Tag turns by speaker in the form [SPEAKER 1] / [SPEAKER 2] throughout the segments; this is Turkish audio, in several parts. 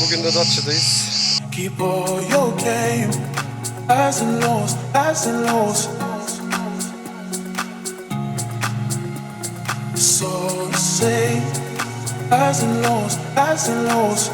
[SPEAKER 1] Bugün de Datça'dayız.
[SPEAKER 2] Keep all your game, highs and lows, highs and lows. All the same, highs and lows, highs and lows.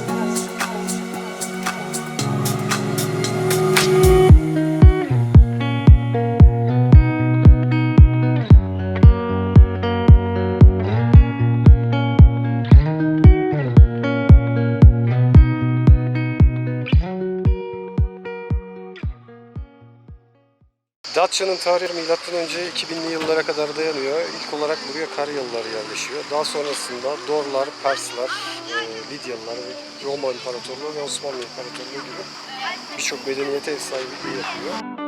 [SPEAKER 1] Datça'nın tarihi milattan önce 2000'li yıllara kadar dayanıyor. İlk olarak buraya Karyalılar yerleşiyor. Daha sonrasında Dorlar, Persler, e, Lidyalılar, Roma İmparatorluğu ve Osmanlı İmparatorluğu gibi birçok medeniyete ev sahipliği yapıyor.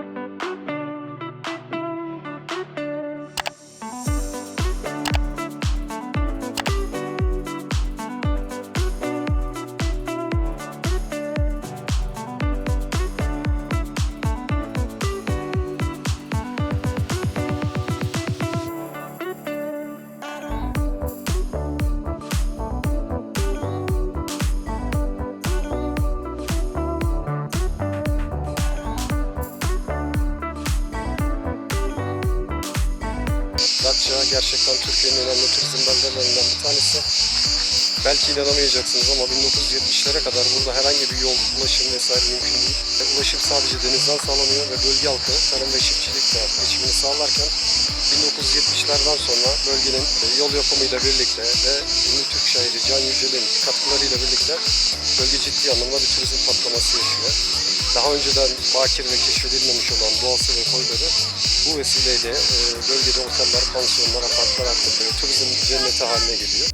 [SPEAKER 1] Tanesi. Belki inanamayacaksınız ama 1970'lere kadar burada herhangi bir yol, ulaşım vesaire mümkün değil. Ve ulaşım sadece denizden sağlanıyor ve bölge halkı tarım ve çiftçilikle geçimini sağlarken 1970'lerden sonra bölgenin e, yol yapımıyla birlikte ve ünlü Türk şairi Can Yücel'in katkılarıyla birlikte bölge ciddi anlamda bir turizm patlaması yaşıyor. Daha önceden bakir ve keşfedilmemiş olan doğası ve koyları bu vesileyle e, bölgede oteller, pansiyonlar, apartlar artık e, turizm cenneti haline geliyor.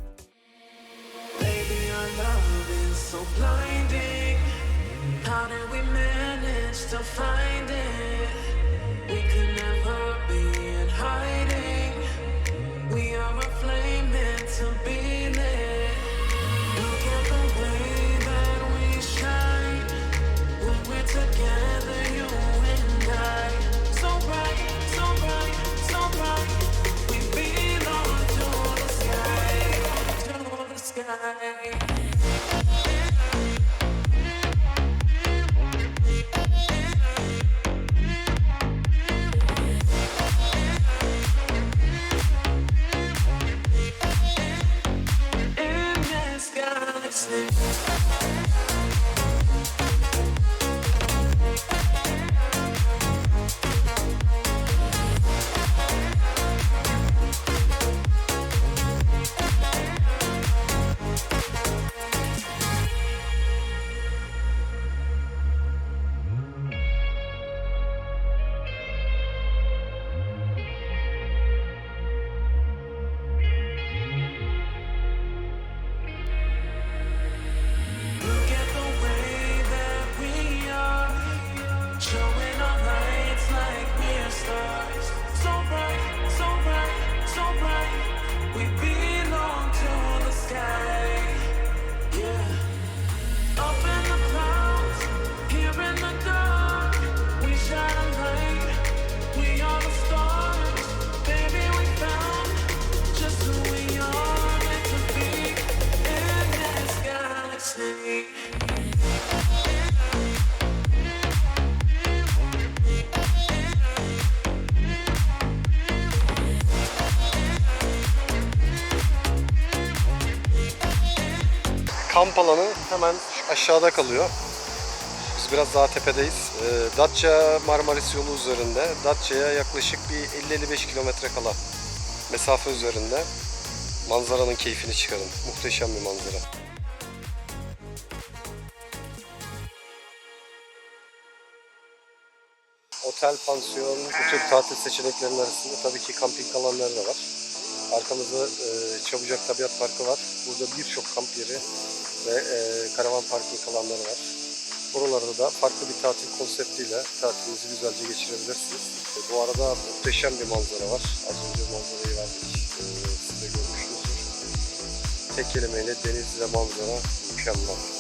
[SPEAKER 1] Kamp alanı hemen aşağıda kalıyor. Biz biraz daha tepedeyiz. Ee, Datça Marmaris yolu üzerinde. Datça'ya yaklaşık bir 50-55 kilometre kala mesafe üzerinde manzaranın keyfini çıkarın. Muhteşem bir manzara. Otel, pansiyon, bu tür tatil seçeneklerinin arasında tabii ki kamping alanları da var. Arkamızda e, Çabucak Tabiat Parkı var. Burada birçok kamp yeri ve e, karavan parking alanları var. Buralarda da farklı bir tatil konseptiyle tatilinizi güzelce geçirebilirsiniz. E, bu arada muhteşem bir manzara var. Az önce manzarayı verdik. E, siz de görmüşsünüzdür. Tek kelimeyle deniz ve manzara mükemmel.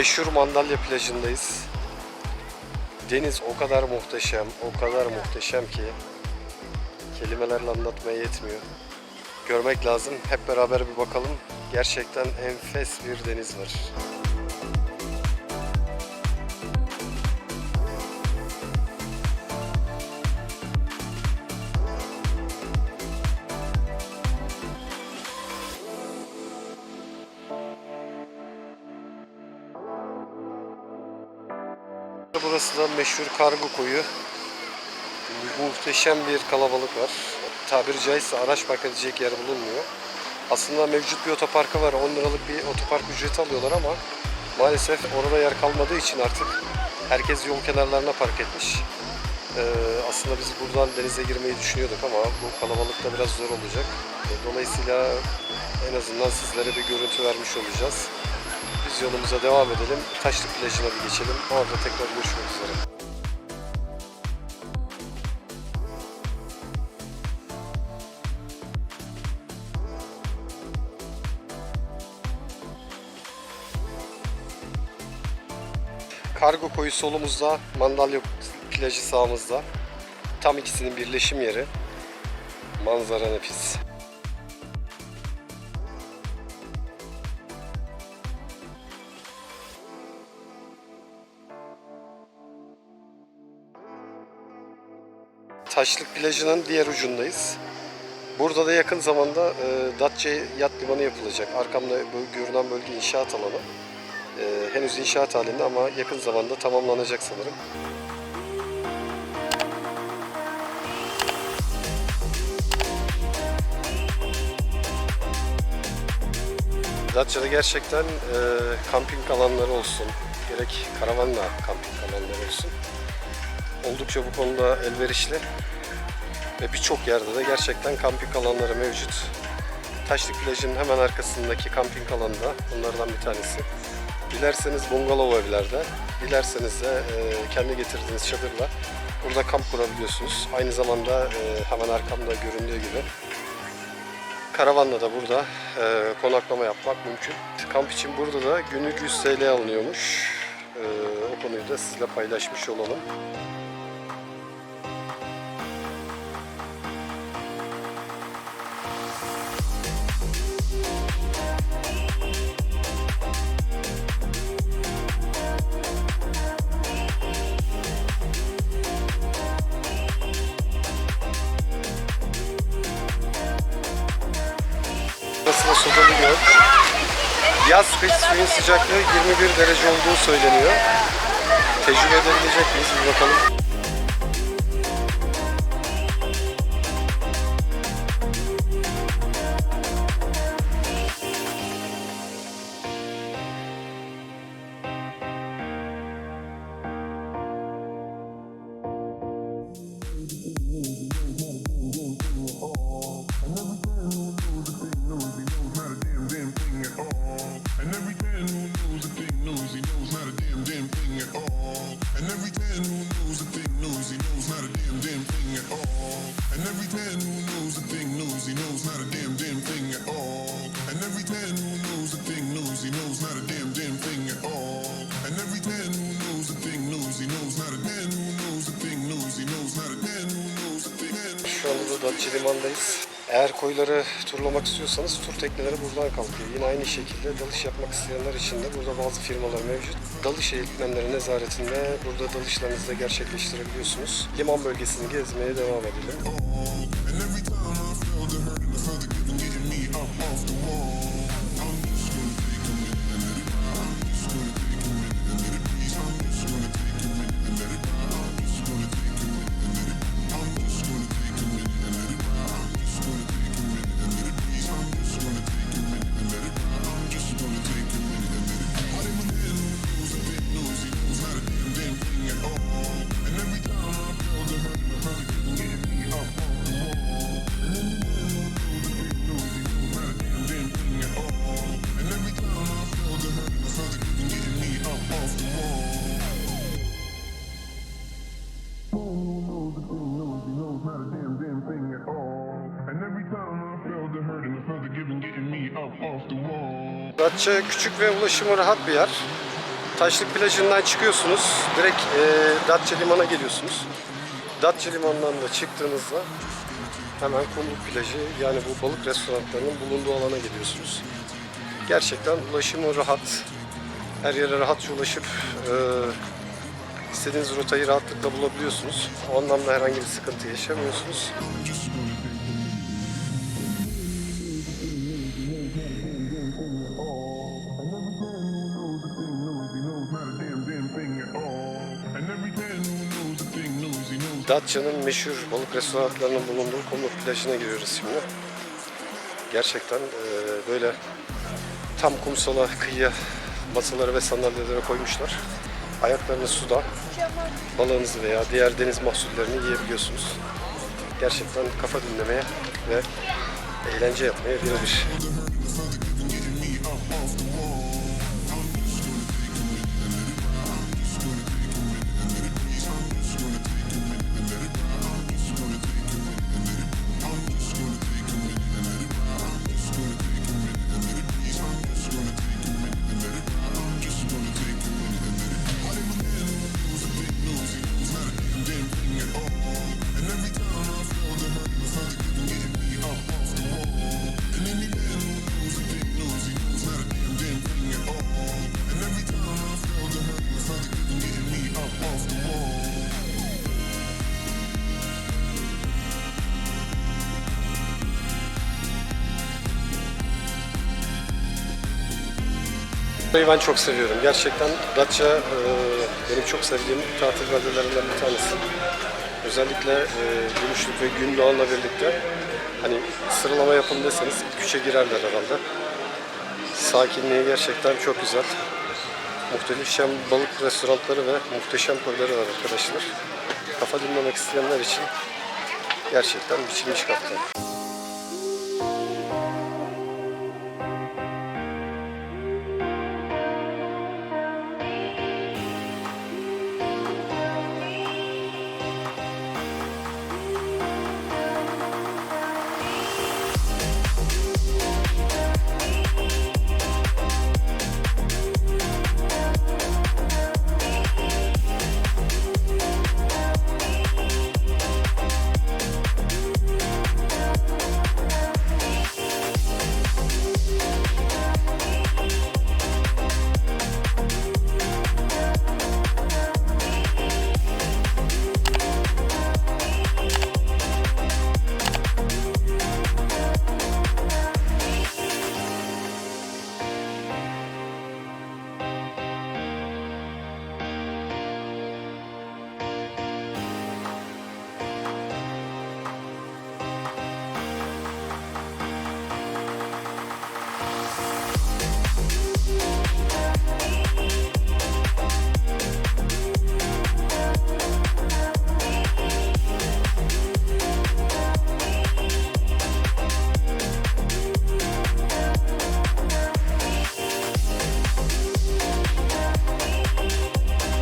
[SPEAKER 1] Meşhur Mandalya plajındayız. Deniz o kadar muhteşem, o kadar muhteşem ki kelimelerle anlatmaya yetmiyor. Görmek lazım. Hep beraber bir bakalım. Gerçekten enfes bir deniz var. Burası da meşhur kargo koyu. Muhteşem bir kalabalık var. Tabiri caizse araç park edecek yer bulunmuyor. Aslında mevcut bir otoparkı var. 10 liralık bir otopark ücreti alıyorlar ama maalesef orada yer kalmadığı için artık herkes yol kenarlarına park etmiş. Ee, aslında biz buradan denize girmeyi düşünüyorduk ama bu kalabalıkta biraz zor olacak. Dolayısıyla en azından sizlere bir görüntü vermiş olacağız. Biz devam edelim. Taşlık plajına bir geçelim. Orada tekrar görüşmek üzere. Kargo koyu solumuzda, Mandalya plajı sağımızda. Tam ikisinin birleşim yeri. Manzara nefis. Taşlık plajının diğer ucundayız. Burada da yakın zamanda e, Datça Yat Limanı yapılacak. Arkamda görünen bölge inşaat alanı. E, henüz inşaat halinde ama yakın zamanda tamamlanacak sanırım. Datça'da gerçekten e, kamping alanları olsun, gerek karavanla kamping alanları olsun. Oldukça bu konuda elverişli. Ve birçok yerde de gerçekten kamping alanları mevcut. Taşlık plajın hemen arkasındaki kamping alanı da bunlardan bir tanesi. Dilerseniz bungalov evlerde, dilerseniz de e, kendi getirdiğiniz çadırla burada kamp kurabiliyorsunuz. Aynı zamanda e, hemen arkamda göründüğü gibi karavanla da burada e, konaklama yapmak mümkün. Kamp için burada da günlük 100 TL alınıyormuş. O konuyu da sizle paylaşmış olalım. Göl. Yaz kış suyun sıcaklığı 21 derece olduğu söyleniyor. Tecrübe edebilecek miyiz bir bakalım.
[SPEAKER 3] And every man who knows a thing knows he knows not a damn damn thing at all. And every man who knows a thing knows he knows not a damn damn thing at all. And every man who knows a thing knows he knows not a man who knows a thing knows he knows not a man who knows a thing.
[SPEAKER 1] Şu anda da Liman'dayız. Eğer koyları turlamak istiyorsanız tur tekneleri buradan kalkıyor. Yine aynı şekilde dalış yapmak isteyenler için de burada bazı firmalar mevcut. Dalış eğitmenleri nezaretinde burada dalışlarınızı da gerçekleştirebiliyorsunuz. Liman bölgesini gezmeye devam edelim. Datça küçük ve ulaşımı rahat bir yer. Taşlık plajından çıkıyorsunuz. Direkt e, Datça Liman'a geliyorsunuz. Datça Limanı'ndan da çıktığınızda hemen Kumluk Plajı yani bu balık restoranlarının bulunduğu alana geliyorsunuz. Gerçekten ulaşımı rahat. Her yere rahatça ulaşıp e, istediğiniz rotayı rahatlıkla bulabiliyorsunuz. O anlamda herhangi bir sıkıntı yaşamıyorsunuz. Datça'nın meşhur balık restoranlarının bulunduğu Kumluk plajına giriyoruz şimdi. Gerçekten e, böyle tam kumsala, kıyıya masaları ve sandalyeleri koymuşlar. Ayaklarınız suda, balığınızı veya diğer deniz mahsullerini yiyebiliyorsunuz. Gerçekten kafa dinlemeye ve eğlence yapmaya birebir. Burayı ben çok seviyorum. Gerçekten Datça e, benim çok sevdiğim tatil beldelerinden bir tanesi. Özellikle e, Gümüşlük ve Gündoğan'la birlikte hani sıralama yapın deseniz ilk üçe girerler herhalde. Sakinliği gerçekten çok güzel. Muhteşem balık restoranları ve muhteşem koyları var arkadaşlar. Kafa dinlemek isteyenler için gerçekten biçilmiş kaptan.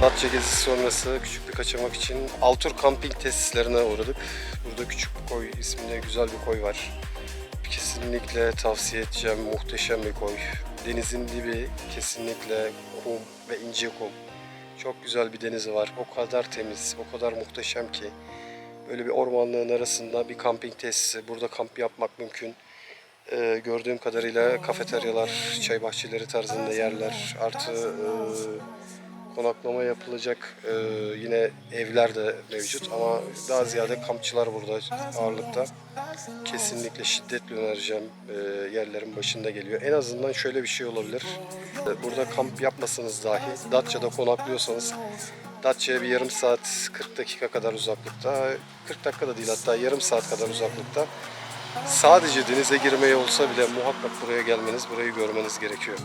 [SPEAKER 1] Datça gezisi sonrası küçük bir kaçamak için Altur Camping tesislerine uğradık. Burada Küçük Koy isminde güzel bir koy var. Kesinlikle tavsiye edeceğim muhteşem bir koy. Denizin dibi kesinlikle kum ve ince kum. Çok güzel bir denizi var. O kadar temiz, o kadar muhteşem ki. Böyle bir ormanlığın arasında bir kamping tesisi. Burada kamp yapmak mümkün. Ee, gördüğüm kadarıyla kafeteryalar, çay bahçeleri tarzında yerler, artı e, konaklama yapılacak e, yine evler de mevcut ama daha ziyade kampçılar burada ağırlıkta. Kesinlikle şiddetle önereceğim e, yerlerin başında geliyor. En azından şöyle bir şey olabilir. E, Burada kamp yapmasanız dahi Datça'da konaklıyorsanız Datça'ya bir yarım saat 40 dakika kadar uzaklıkta 40 dakika da değil hatta yarım saat kadar uzaklıkta sadece denize girmeye olsa bile muhakkak buraya gelmeniz, burayı görmeniz gerekiyor.